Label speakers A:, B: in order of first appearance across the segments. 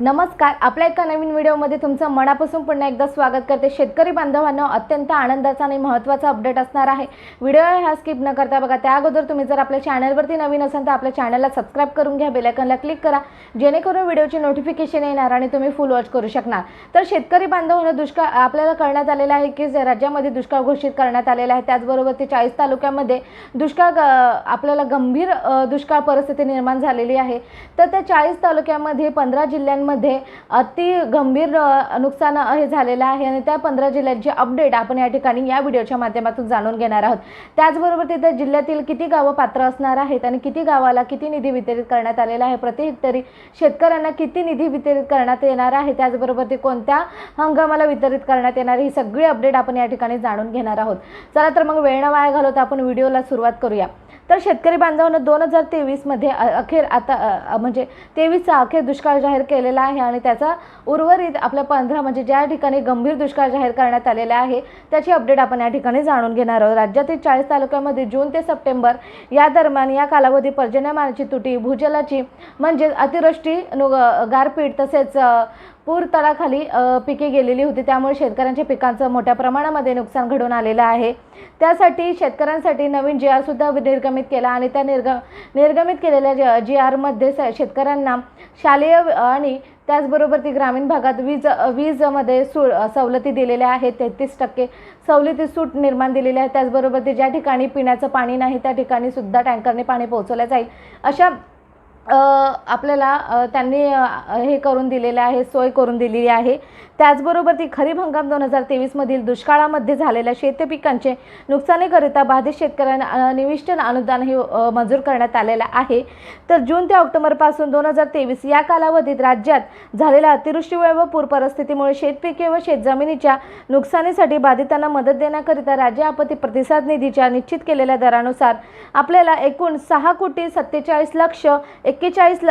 A: नमस्कार. आपल्या एका नवीन व्हिडिओमध्ये तुमचं मनापासून पुन्हा एकदा स्वागत करते. शेतकरी बांधवांना अत्यंत आनंदाचा आणि महत्त्वाचा अपडेट असणार आहे. व्हिडिओ हा स्किप न करता बघा त्या अगोदर तुम्ही जर आपल्या चॅनलवरती नवीन असाल तर आपल्या चॅनलला सबस्क्राईब करून घ्या बेलायकनला क्लिक करा. जेणेकरून व्हिडिओची नोटिफिकेशन येणार आणि तुम्ही फुल वॉच करू शकणार. तर शेतकरी बांधवांना दुष्काळ आपल्याला कळण्यात आलेलं आहे की राज्यामध्ये दुष्काळ घोषित करण्यात आलेला आहे त्याचबरोबर ते चाळीस तालुक्यामध्ये दुष्काळ ग- आपल्याला गंभीर दुष्काळ परिस्थिती निर्माण झालेली आहे. तर त्या चाळीस तालुक्यामध्ये पंधरा जिल्ह्यांमध्ये अति गंभीर नुकसान हे झालेलं आहे आणि त्या पंधरा जिल्ह्यांची अपडेट आपण या ठिकाणी या व्हिडिओच्या माध्यमातून जाणून घेणार आहोत. त्याचबरोबर तिथं जिल्ह्यातील किती गावं पात्र असणार आहेत आणि किती गावाला किती निधी वितरित करण्यात आलेला आहे प्रति हेक्टरी शेतकऱ्यांना किती निधी वितरित करण्यात येणार आहे त्याचबरोबर ते कोणत्या हंगामाला वितरित करण्यात येणार ही सगळी अपडेट आपण या ठिकाणी जाणून घेणार आहोत. चला तर मग वेळ न वाया घालवता आपण व्हिडिओला सुरुवात करूया. तर शेतकरी बांधवांना दोन हजार तेवीसमध्ये अखेर आता म्हणजे तेवीसचा अखेर दुष्काळ जाहीर केलेला आहे आणि त्याचा उर्वरित आपल्या पंधरा म्हणजे ज्या ठिकाणी गंभीर दुष्काळ जाहीर करण्यात आलेला आहे त्याची अपडेट आपण या ठिकाणी जाणून घेणार आहोत. राज्यातील चाळीस तालुक्यामध्ये जून ते सप्टेंबर या दरम्यान या कालावधी पर्जन्यमानाची तुटी भूजलाची म्हणजे अतिवृष्टी नु गारपीट तसेच पूर तळाखाली पिके गेलेली होती. त्यामुळे शेतकऱ्यांच्या पिकांचं मोठ्या प्रमाणामध्ये नुकसान घडून आलेलं आहे. त्यासाठी शेतकऱ्यांसाठी नवीन जी आरसुद्धा निर्गमित केला आणि त्या निर्ग निर्गमित केलेल्या ज जी आरमध्ये स शेतकऱ्यांना शालेय आणि त्याचबरोबर ती ग्रामीण भागात वीज वीजमध्ये सु सवलती दिलेल्या आहेत. तेहतीस टक्के सवलती सूट निर्माण दिलेली आहे त्याचबरोबर ते ज्या ठिकाणी पिण्याचं पाणी नाही त्या ठिकाणी सुद्धा टँकरने पाणी पोहोचवलं जाईल. अशा आपल्याला त्यांनी हे करून दिलेलं आहे सोय करून दिलेली आहे. त्याचबरोबर ती खरीप हंगाम दोन हजार तेवीसमधील दुष्काळामध्ये झालेल्या शेतपिकांचे नुकसानीकरिता बाधित शेतकऱ्यांना निविष्ट अनुदान हे मंजूर करण्यात आलेलं आहे. तर जून ते ऑक्टोबरपासून दोन हजार तेवीस या कालावधीत राज्यात झालेल्या अतिवृष्टीमुळे व पूर परिस्थितीमुळे शेतपिके व शेतजमिनीच्या नुकसानीसाठी बाधितांना मदत देण्याकरिता राज्य आपत्ती प्रतिसाद निधीच्या निश्चित केलेल्या दरानुसार आपल्याला एकूण सहा कोटी सत्तेचाळीस लक्ष एक्केचाळीस ल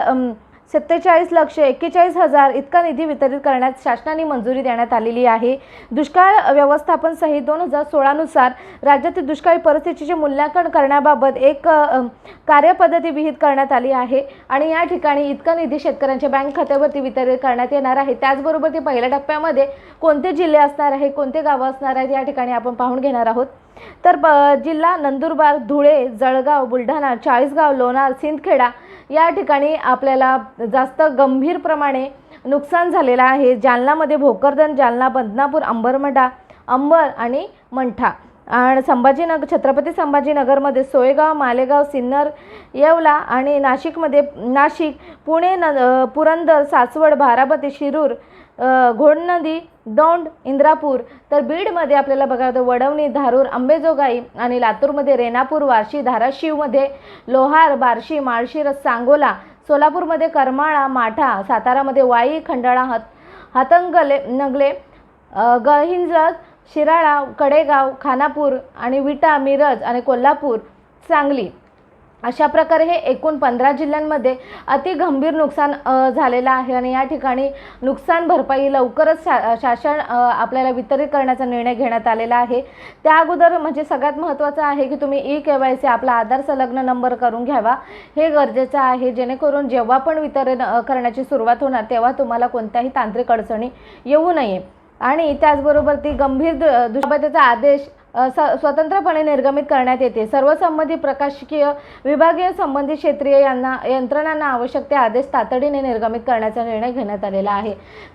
A: सत्तेचाळीस लक्ष एक्केचाळीस हजार इतका निधी वितरित करण्यास शासनाने मंजुरी देण्यात आलेली आहे. दुष्काळ व्यवस्थापन सहित दोन हजार सोळानुसार राज्यातील दुष्काळी परिस्थितीचे मूल्यांकन करण्याबाबत एक कार्यपद्धती विहित करण्यात आली आहे आणि या ठिकाणी इतका निधी शेतकऱ्यांच्या बँक खात्यावरती वितरित करण्यात येणार आहे. त्याचबरोबर ते पहिल्या टप्प्यामध्ये कोणते जिल्हे असणार आहे कोणते गावं असणार आहेत या ठिकाणी आपण पाहून घेणार आहोत. तर ब जिल्हा नंदुरबार धुळे जळगाव बुलढाणा चाळीसगाव लोणार सिंदखेडा या ठिकाणी आपल्याला जास्त गंभीरप्रमाणे नुकसान झालेलं आहे. जालनामध्ये भोकरदन जालना बदनापूर अंबरमठा अंबर आणि मंठा. आणि संभाजीनगर छत्रपती संभाजीनगरमध्ये सोयगाव मालेगाव सिन्नर येवला आणि नाशिकमध्ये नाशिक पुणे न पुरंदर सासवड बारामती शिरूर घोडनदी दौंड इंद्रापूर तर बीडमध्ये आपल्याला बघायला वडवणी धारूर अंबेजोगाई आणि लातूरमध्ये रेणापूर वाशी धाराशिवमध्ये लोहार बार्शी माळशिरस सांगोला सोलापूरमध्ये करमाळा माठा सातारामध्ये वाई खंडाळा हत हातंगले नगले गहिंजत शिराळा कडेगाव खानापूर आणि विटा मिरज आणि कोल्हापूर सांगली. अशा प्रकारे हे एकूण पंधरा जिल्ह्यांमध्ये अति गंभीर नुकसान झालेलं आहे आणि या ठिकाणी नुकसान भरपाई लवकरच शा शासन आपल्याला वितरित करण्याचा निर्णय घेण्यात आलेला आहे. त्या अगोदर म्हणजे सगळ्यात महत्त्वाचं आहे की तुम्ही ई के वाय सी आपला आधार संलग्न नंबर करून घ्यावा. हे गरजेचं आहे जेणेकरून जेव्हा पण वितरण करण्याची सुरुवात होणार तेव्हा तुम्हाला कोणत्याही तांत्रिक अडचणी येऊ नये. आणि त्याचबरोबर ती गंभीर दु- आदेश स स्वतंत्रपणे निर्गमित करण्यात येते. सर्व संबंधित विभागीय संबंधित क्षेत्रीय यांना यंत्रणांना आवश्यक ते आदेश तातडीने निर्गमित करण्याचा निर्णय घेण्यात आलेला आहे.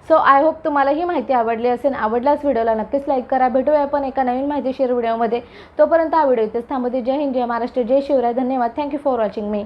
A: सो आय होप तुम्हाला ही माहिती आवडली असेल आवडल्यास व्हिडिओला नक्कीच लाईक करा. भेटूया आपण एका नवीन माहितीशीर व्हिडिओमध्ये. तोपर्यंत हा व्हिडिओ इथेच थांबवते. जय हिंद जय महाराष्ट्र जय शिवराय. धन्यवाद. Thank you for watching me